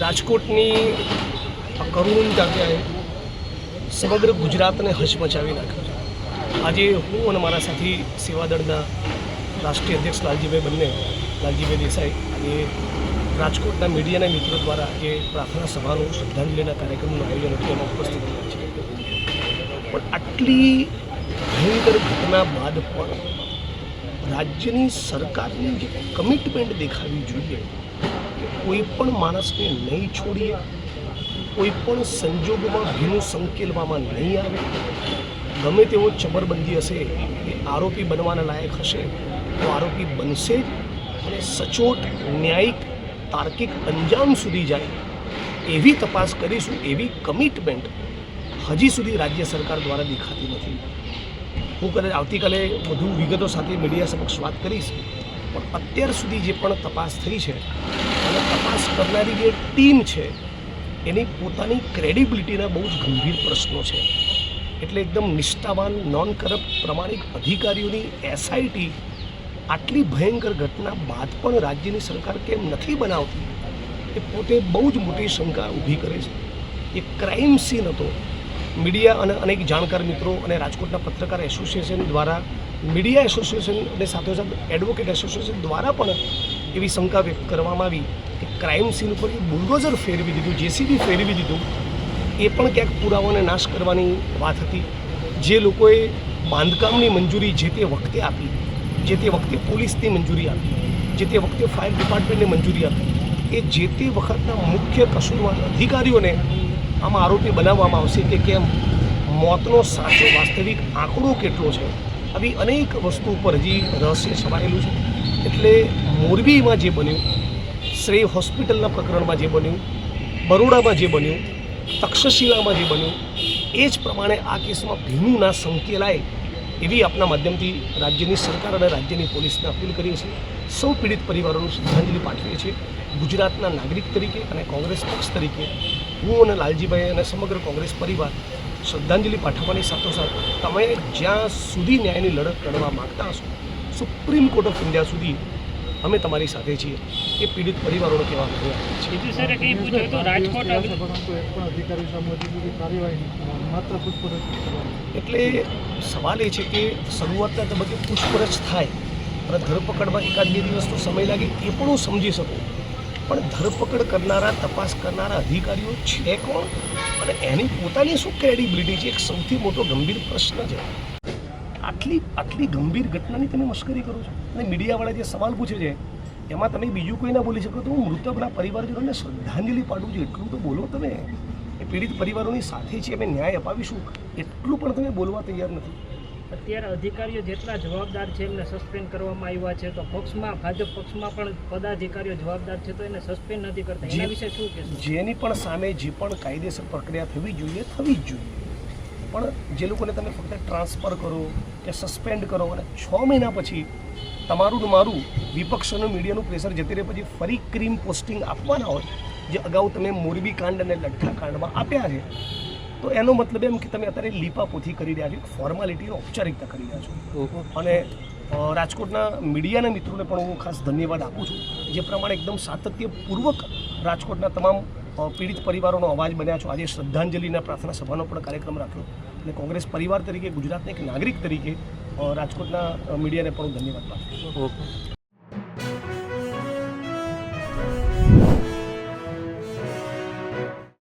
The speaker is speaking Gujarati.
રાજકોટની કરુણ જગ્યાએ સમગ્ર ગુજરાતને હચમચાવી નાખ્યું છે. આજે હું અને મારા સાથી સેવાદળના રાષ્ટ્રીય અધ્યક્ષ લાલજીભાઈ બંને, લાલજીભાઈ દેસાઈ આજે રાજકોટના મીડિયાના મિત્રો દ્વારા આજે પ્રાર્થના સભાનું શ્રદ્ધાંજલિના કાર્યક્રમનું આયોજન હતું, એમાં ઉપસ્થિત રહ્યા છે પણ આટલી ભયંકર ઘટના બાદ પણ રાજ્યની સરકારની જે કમિટમેન્ટ દેખાવી જોઈએ કોઈ પણ માણસને નહીં છોડીએ, કોઈ પણ સંજોગોમાં ભીનું સંકેલવામાં નહીં આવે, ગમે તેવો ચબરબંધી હશે, એ આરોપી બનવાના લાયક હશે, તો આરોપી બનશે જ અને સચોટ, ન્યાયિક, તાર્કિક અંજામ સુધી જાય, એવી તપાસ કરીશું, એવી કમિટમેન્ટ હજી સુધી રાજ્ય સરકાર દ્વારા દેખાતી નથી. હું કદાચ આવતીકાલે વધુ વિગતો સાથે મીડિયા સમક્ષ વાત કરીશ, પણ અત્યાર સુધી જે પણ તપાસ થઈ છે તપાસ કરનારી જે ટીમ છે, એની પોતાની ક્રેડિબિલિટીના બહુ જ ગંભીર પ્રશ્નો છે. એટલે એકદમ નિષ્ઠાવાન નોન કરપ્ટ પ્રમાણિક અધિકારીઓની એસઆઈટી આટલી ભયંકર ઘટના બાદ પણ રાજ્યની સરકાર કેમ નથી બનાવતી? એ પોતે બહુ જ મોટી શંકા ઊભી કરે છે. એ ક્રાઇમ સીન હતો. મીડિયા અને અનેક જાણકાર મિત્રો અને રાજકોટના પત્રકાર એસોસિએશન દ્વારા, મીડિયા એસોસિએશન અને સાથોસાથ એડવોકેટ એસોસિએશન દ્વારા પણ એવી શંકા વ્યક્ત કરવામાં આવી. ક્રાઇમ સીન ઉપર બુલડોઝર ફેરવી દીધું જેસીબી ફેરવી દીધું, એ પણ ક્યાંક પુરાવાને નાશ કરવાની વાત હતી. જે લોકોએ બાંધકામની મંજૂરી જે તે વખતે આપી, જે તે વખતે પોલીસની મંજૂરી આપી, જે તે વખતે ફાયર ડિપાર્ટમેન્ટને મંજૂરી આપી, એ જે તે વખતના મુખ્ય કસૂરવાર અધિકારીઓને આમાં આરોપી બનાવવામાં આવશે કે કેમ, મોતનો સાચો વાસ્તવિક આંકડો કેટલો છે, આવી અનેક વસ્તુ ઉપર હજી રહસ્ય છવાયેલું છે. એટલે મોરબીમાં જે બન્યું શ્રેય હોસ્પિટલના પ્રકરણમાં જે બન્યું, બરોડામાં જે બન્યું, તક્ષશિલામાં જે બન્યું, એ જ પ્રમાણે આ કેસમાં ભીનું ના સંકેલાય એવી આપના માધ્યમથી રાજ્યની સરકાર અને રાજ્યની પોલીસને અપીલ કરીએ છીએ. સૌ પીડિત પરિવારોનું શ્રદ્ધાંજલિ પાઠવીએ છીએ. ગુજરાતના નાગરિક તરીકે અને કોંગ્રેસ પક્ષ તરીકે હું અને લાલજીભાઈ અને સમગ્ર કોંગ્રેસ પરિવાર શ્રદ્ધાંજલિ પાઠવવાની સાથોસાથ તમે જ્યાં સુધી ન્યાયની લડત લડવા માગતા હશો, સુપ્રીમ કોર્ટ ઓફ ઇન્ડિયા સુધી અમે તમારી સાથે છીએ. એ પીડિત પરિવારોને કહેવા એટલે સવાલ એ છે કે શરૂઆતના તબક્કે પૂછપરછ થાય અને ધરપકડમાં એકાદ બે દિવસનો સમય લાગે એ પણ હું સમજી શકું. પણ ધરપકડ કરનારા તપાસ કરનારા અધિકારીઓ છે કોણ? અને એની પોતાની શું ક્રેડિબિલિટી છે? એક સૌથી મોટો ગંભીર પ્રશ્ન છે. આટલી આટલી ગંભીર ઘટનાની તમે મશ્કરી કરો છો. અને મીડિયાવાળા જે સવાલ પૂછે છે એમાં તમે બીજું કોઈ ના બોલી શકો તો હું મૃતકના પરિવારજનોને શ્રદ્ધાંજલિ પાડું છું. એટલું તો બોલો તમે. એ પીડિત પરિવારોની સાથે છે અમે ન્યાય અપાવીશું. એટલું પણ તમે બોલવા તૈયાર નથી. અત્યારે અધિકારીઓ જેટલા જવાબદાર છે એમને સસ્પેન્ડ કરવામાં આવ્યા છે તો પક્ષમાં ભાજપ પક્ષમાં પણ પદાધિકારીઓ જવાબદાર છે તો એને સસ્પેન્ડ નથી કરતા. એના વિશે શું કહેશો? જેની પણ સામે જે પણ કાયદેસર પ્રક્રિયા થવી જોઈએ થવી જ જોઈએ. પણ જે લોકોને તમે ફક્ત ટ્રાન્સફર કરો કે સસ્પેન્ડ કરો અને છ મહિના પછી તમારું ને મારું વિપક્ષનું મીડિયાનું પ્રેશર જતી રહે પછી ફરી ક્રીમ પોસ્ટિંગ આપવાના હોય જે અગાઉ તમે મોરબી કાંડ અને લઠ્ઠા કાંડમાં આપ્યા છે તો એનો મતલબ એમ કે તમે અત્યારે લીપાપોથી કરી રહ્યા છો ફોર્માલિટીનો ઔપચારિકતા કરી રહ્યા છો. અને રાજકોટના મીડિયાના મિત્રોને પણ હું ખાસ ધન્યવાદ આપું છું જે પ્રમાણે એકદમ સાતત્યપૂર્વક રાજકોટના તમામ પીડિત પરિવારોનો અવાજ બન્યા છો. આજે શ્રદ્ધાંજલિના પ્રાર્થના સભાનો પણ કાર્યક્રમ રાખ્યો. અને કોંગ્રેસ પરિવાર તરીકે, ગુજરાતના એક નાગરિક તરીકે રાજકોટના મીડિયાને પણ ધન્યવાદ પાઠવું